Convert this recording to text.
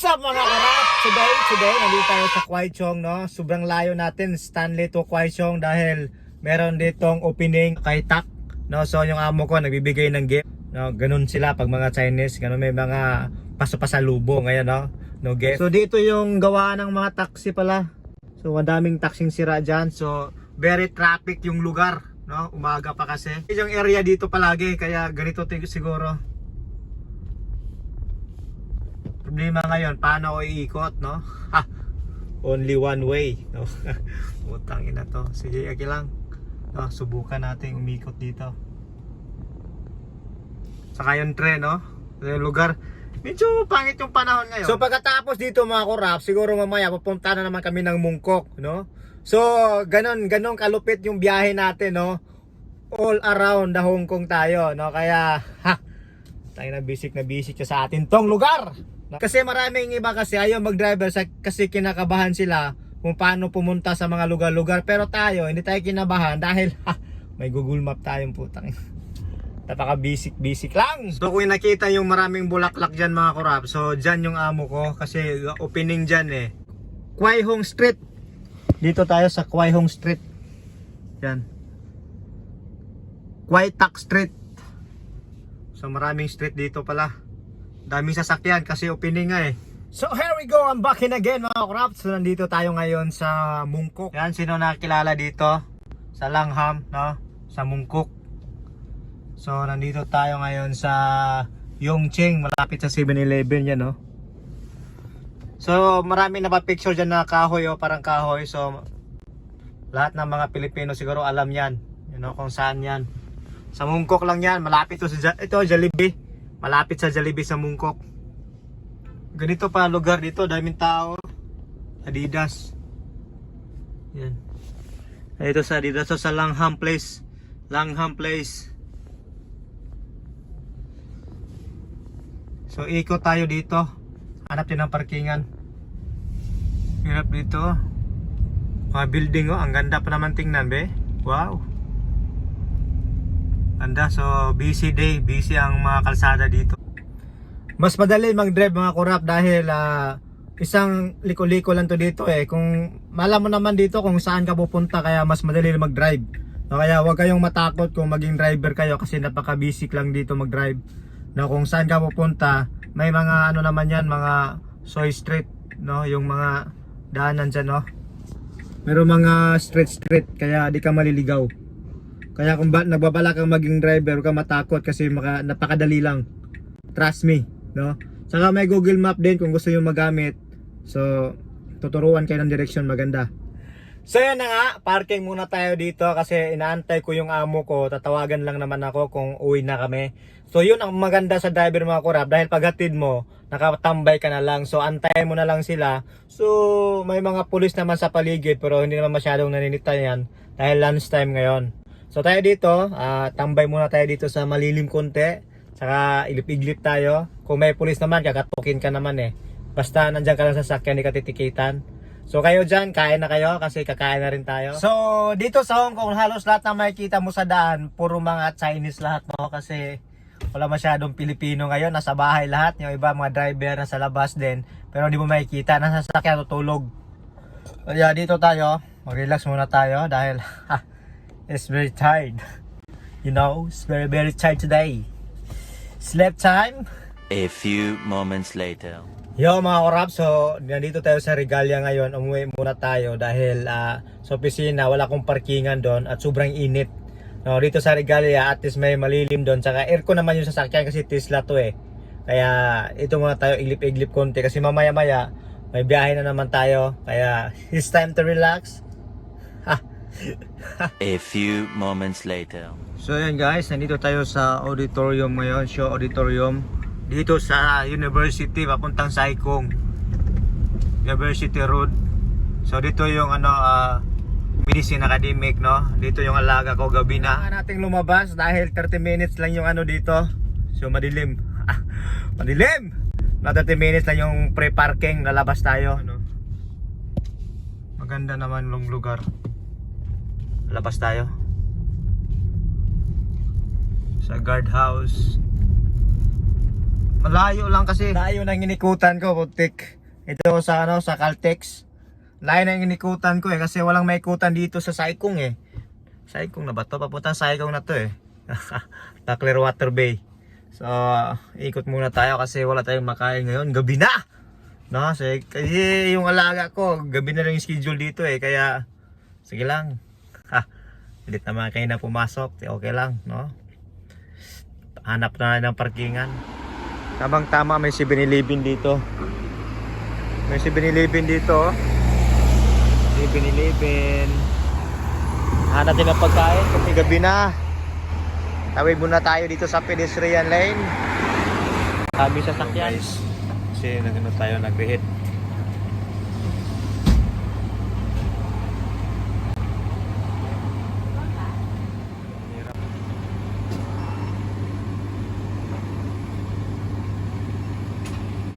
What's up mga karap? Today, today, nandito tayo sa Kwaichong, no? Sobrang layo natin, Stanley to Kwaichong dahil meron ditong opening kay Tak, no? So yung amo ko nagbibigay ng gift, no? Ganun sila pag mga Chinese, ganun may mga paso-pasalubong ngayon, no? No gift. So dito yung gawa ng mga taxi pala. So ang daming taxing sira dyan. So very traffic yung lugar, no? Umaga pa kasi. Yung area dito palagi, kaya ganito siguro. Problema ngayon, paano ako iikot, no? Ha! Only one way, no? Utang ina to. Sige, okay lang. No, subukan natin umikot dito. Saka yung tren, no? Yung lugar. Medyo pangit yung panahon ngayon. So pagkatapos dito mga kurap, siguro mamaya pupunta na naman kami ng Mungkok, no? So, ganon, ganon kalupit yung biyahe natin, no? All around the Hong Kong tayo, no? Kaya, ha! Tayo na bisik na bisik sa atin tong lugar. Kasi maraming iba kasi ayaw mag-driver kasi kinakabahan sila kung paano pumunta sa mga lugar-lugar. Pero tayo, hindi tayo kinabahan dahil ha, may Google Map tayong putang. Napaka basic basic lang. So kung nakita yung maraming bulaklak dyan mga kurap, so dyan yung amo ko kasi opening dyan eh. Kwai Hong Street. Dito tayo sa Kwai Hong Street. Yan. Kwai Tak Street. So maraming street dito pala. Daming sasakyan kasi opening nga eh. So here we go, I'm back in again mga kurap. So nandito tayo ngayon sa Mungkok. Yan, sino nakakilala dito? Sa Langham, no? Sa Mungkok. So nandito tayo ngayon sa Yongcheng, malapit sa 7-Eleven yan, no? So marami na pa picture dyan na kahoy o parang kahoy. So lahat ng mga Pilipino siguro alam yan. You know, kung saan yan. Sa Mungkok lang yan, malapit to sa ito Jollibee. Malapit sa Jollibee sa Mungkok. Ganito pa lugar dito, daming tao. Adidas. Yan. Ito sa Adidas so, sa Langham Place. Langham Place. So ikot tayo dito. Hanap din ng parkingan. Hirap dito. Mga building oh, ang ganda pa naman tingnan be. Wow. Ganda, so busy day, busy ang mga kalsada dito. Mas madali mag-drive mga kurap dahil ah, isang liko-liko lang to dito eh. Kung malam mo naman dito kung saan ka pupunta kaya mas madali mag-drive. No, kaya huwag kayong matakot kung maging driver kayo kasi napaka-basic lang dito mag-drive. No, kung saan ka pupunta, may mga ano naman yan, mga soy street, no, yung mga daanan dyan, no. Meron mga street street kaya di ka maliligaw. Kaya kung ba, nagbabala kang maging driver, huwag kang matakot kasi maka, napakadali lang. Trust me, no? Saka may Google Map din kung gusto nyo magamit. So, tuturuan kayo ng direksyon maganda. So yan na nga, parking muna tayo dito kasi inaantay ko yung amo ko. Tatawagan lang naman ako kung uwi na kami. So yun ang maganda sa driver mga kurap dahil paghatid mo, nakatambay ka na lang. So antayin mo na lang sila. So may mga pulis naman sa paligid pero hindi naman masyadong naninita yan dahil lunchtime ngayon. So tayo dito, ah, tambay muna tayo dito sa malilim konti. Saka ilip-iglip tayo. Kung may pulis naman, kakatukin ka naman eh. Basta nandyan ka lang sa sakyan, hindi ka titikitan. So kayo dyan, kain na kayo kasi kakain na rin tayo. So dito sa Hong Kong, halos lahat na makikita mo sa daan, puro mga Chinese lahat no kasi wala masyadong Pilipino ngayon, nasa bahay lahat. Yung iba mga driver nasa labas din, pero hindi mo makikita, nasa sasakyan tutulog. Kaya dito tayo, mag-relax muna tayo dahil it's very tired. You know, it's very very tired today. Sleep time. A few moments later. Yo mga korap, so nandito tayo sa Regalia ngayon. Umuwi muna tayo dahil ah, sa opisina wala akong parkingan doon at sobrang init. No, dito sa Regalia at least may malilim doon. Tsaka aircon naman yung sasakyan kasi Tesla to eh. Kaya ito muna tayo iglip-iglip konti kasi mamaya maya may biyahe na naman tayo. Kaya it's time to relax. A few moments later. So yan guys, nandito tayo sa auditorium ngayon, show auditorium dito sa University papuntang Saikong. University Road. So dito yung ano ah, Medicine Academic no. Dito yung alaga ko gabi na. Kailangan nating lumabas dahil 30 minutes lang yung ano dito. So madilim. madilim. Na 30 minutes lang yung pre-parking lalabas tayo no. Maganda naman yung lugar. Labas tayo sa guardhouse. Malayo lang kasi. Layo nang inikutan ko, putik. Ito sa ano, sa Caltex. Layo nang inikutan ko eh kasi walang maikutan dito sa Saikong eh. Saikong na ba to? Papuntang Saikong na to eh. na Clearwater Bay. So, ikot muna tayo kasi wala tayong makain ngayon. Gabi na! No, kasi, kasi yung alaga ko, gabi na lang yung schedule dito eh. Kaya, sige lang. Ha, ulit naman kayo na pumasok. Okay lang, no? Hanap na ng parkingan. Tamang tama, may 7-Eleven dito. May 7-Eleven dito. oh. 7-Eleven. Hanap din ng pagkain kasi gabi na. Tawid muna tayo dito sa pedestrian lane. Kami sa sakyan. Kasi nagano tayo nag-hit.